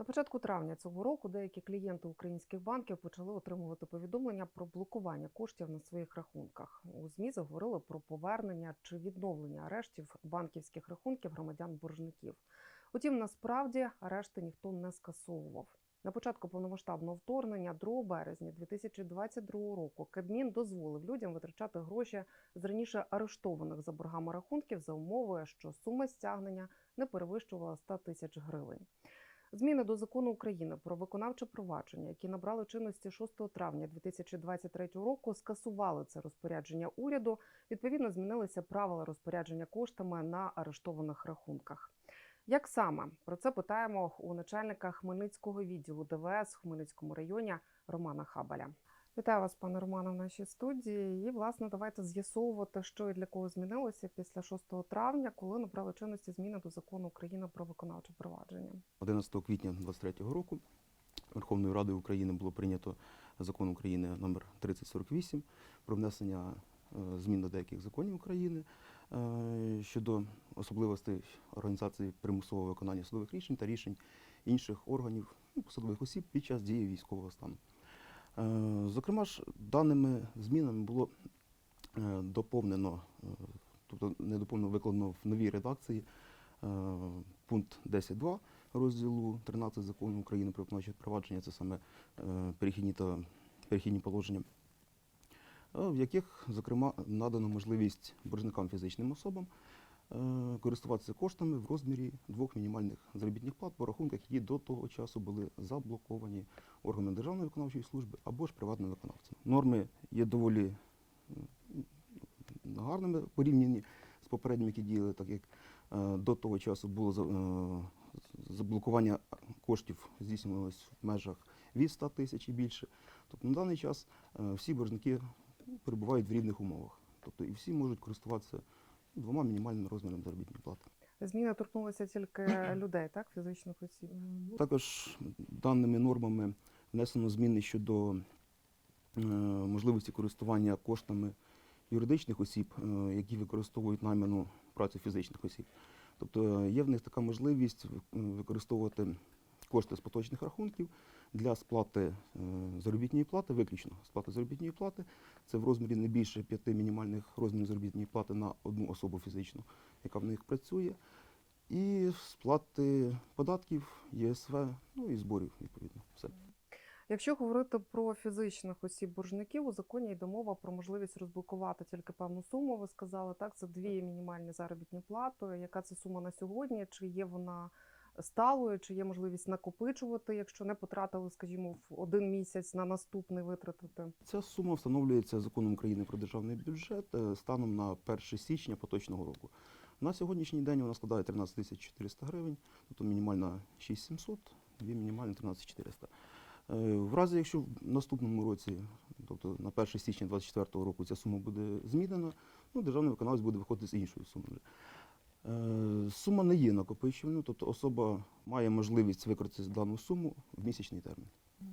На початку травня цього року деякі клієнти українських банків почали отримувати повідомлення про блокування коштів на своїх рахунках. У ЗМІ заговорили про повернення чи відновлення арештів банківських рахунків громадян боржників. Утім, насправді арешти ніхто не скасовував. На початку повномасштабного вторгнення 2 березня 2022 року Кабмін дозволив людям витрачати гроші з раніше арештованих за боргами рахунків за умовою, що сума стягнення не перевищувала 100 тисяч гривень. Зміни до закону України про виконавче провадження, які набрали чинності 6 травня 2023 року, скасували це розпорядження уряду. Відповідно, змінилися правила розпорядження коштами на арештованих рахунках. Як саме про це питаємо у начальника Хмельницького відділу ДВС в Хмельницькому районі Романа Хабаля. Вітаю вас, пане Романе, в нашій студії. І власне давайте з'ясовувати, що і для кого змінилося після 6 травня, коли набрали чинності зміни до закону України про виконавче провадження. 11 квітня 2023 року Верховною Радою України було прийнято закон України номер 3048 про внесення е, змін до деяких законів України е, щодо особливостей організації примусового виконання судових рішень та рішень інших органів ну, посадових осіб під час дії військового стану. Е, Зокрема ж, даними змінами було е, доповнено, е, тобто не доповнено, викладено в новій редакції пункт 10.2 розділу 13 закону України про виконавче провадження, це саме перехідні та перехідні положення, в яких, зокрема, надано можливість боржникам фізичним особам користуватися коштами в розмірі двох мінімальних заробітних плат по рахунках, які до того часу були заблоковані органами Державної виконавчої служби або ж приватним виконавцем. Норми є доволі гарними порівняні з попередніми, які діяли, так як е, до того часу було е, заблокування коштів здійснювалось в межах від 100 тисяч і більше. Тобто на даний час е, всі боржники перебувають в рівних умовах. Тобто і всі можуть користуватися двома мінімальними розмірами заробітної плати. Зміни торкнулися тільки людей, так фізичних осіб. Також даними нормами внесено зміни щодо е, можливості користування коштами юридичних осіб, е, які використовують найману працю фізичних осіб. Тобто е, є в них така можливість використовувати кошти з поточних рахунків для сплати е, заробітної плати, виключно сплати заробітної плати. Це в розмірі не більше п'яти мінімальних розмірів заробітної плати на одну особу фізичну, яка в них працює і сплати податків, ЄСВ, ну і зборів, відповідно. Все. Якщо говорити про фізичних осіб боржників, у законі йде мова про можливість розблокувати тільки певну суму. Ви сказали так, це дві мінімальні заробітні плати. Яка це сума на сьогодні? Чи є вона сталою, чи є можливість накопичувати, якщо не потратили, скажімо, в один місяць на наступний витратити? Ця сума встановлюється законом України про державний бюджет е, станом на 1 січня поточного року. На сьогоднішній день вона складає 13 тисяч 400 гривень, тобто мінімальна 6700, дві мінімальні 13 400. Е, В разі, якщо в наступному році, тобто на 1 січня 2024 року, ця сума буде змінена, ну, державний виконавець буде виходити з іншої суми. Е, Сума не є накопичуваною, тобто особа має можливість використати дану суму в місячний термін.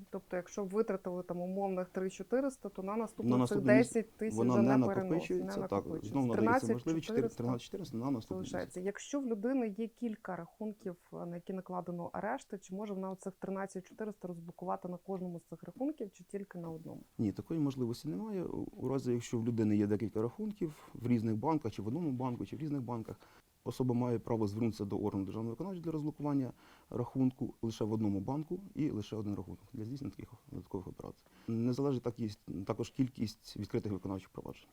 Тобто, якщо витратили там умовних 3400, то на наступних На цих наступний місяць 10 тисяч Вона вже не не накопичується, не так, знову надається можливість 400 13 400 на наступний місяць. залишається. Якщо в людини є кілька рахунків, на які накладено арешти, чи може вона оцих 13 400 розблокувати на кожному з цих рахунків, чи тільки на одному? Ні, такої можливості немає. У у разі, якщо в людини є декілька рахунків в різних банках, чи в одному банку, чи в різних банках, особа має право звернутися до органу державної виконавчої для розблокування рахунку лише в одному банку і лише один рахунок для здійснення таких додаткових операцій. Не залежить так, є також кількість відкритих виконавчих проваджень.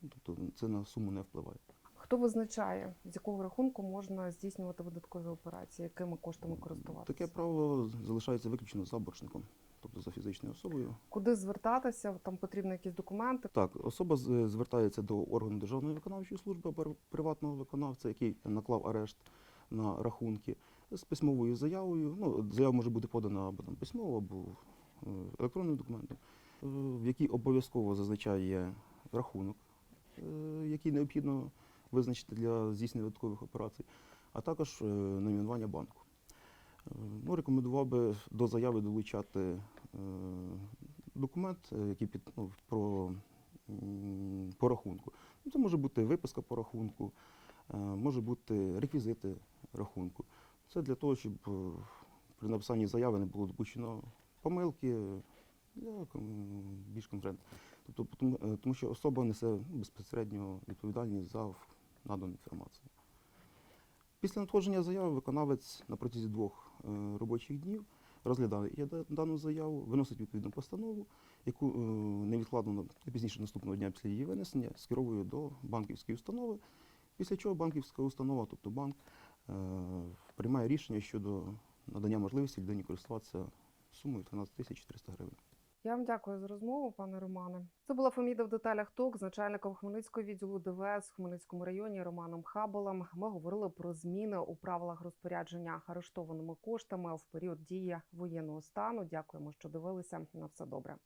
Тобто це на суму не впливає. Хто визначає, з якого рахунку можна здійснювати видаткові операції, якими коштами користуватися? Таке право залишається виключно за боржником, тобто за фізичною особою. Куди звертатися? Там потрібні якісь документи. Так, особа звертається до органу Державної виконавчої служби або приватного виконавця, який наклав арешт на рахунки з письмовою заявою. Ну, заява може бути подана або там письмово, або е, електронним документом, е, в якій обов'язково зазначає рахунок, е, який необхідно визначити для здійснення додаткових операцій, а також найменування банку. Ну, рекомендував би до заяви долучати документ, який під ну, про по рахунку. Це може бути виписка по рахунку, е, може бути реквізити рахунку. Це для того, щоб е, при написанні заяви не було допущено помилки. Я кон- більш конкретно. Тобто, тому, е, що особа несе безпосередньо відповідальність за надану інформацію. Після надходження заяви виконавець на протязі двох е, робочих днів розглядає дану заяву, виносить відповідну постанову, яку невідкладно пізніше наступного дня після її винесення скеровує до банківської установи, після чого банківська установа, тобто банк, приймає рішення щодо надання можливості людині користуватися сумою 13 тисяч 400 гривень. Я вам дякую за розмову, пане Романе. Це була Феміда в деталях ТОК з начальником Хмельницького відділу ДВС в Хмельницькому районі Романом Хаболем. Ми говорили про зміни у правилах розпорядження арештованими коштами в період дії воєнного стану. Дякуємо, що дивилися. На все добре.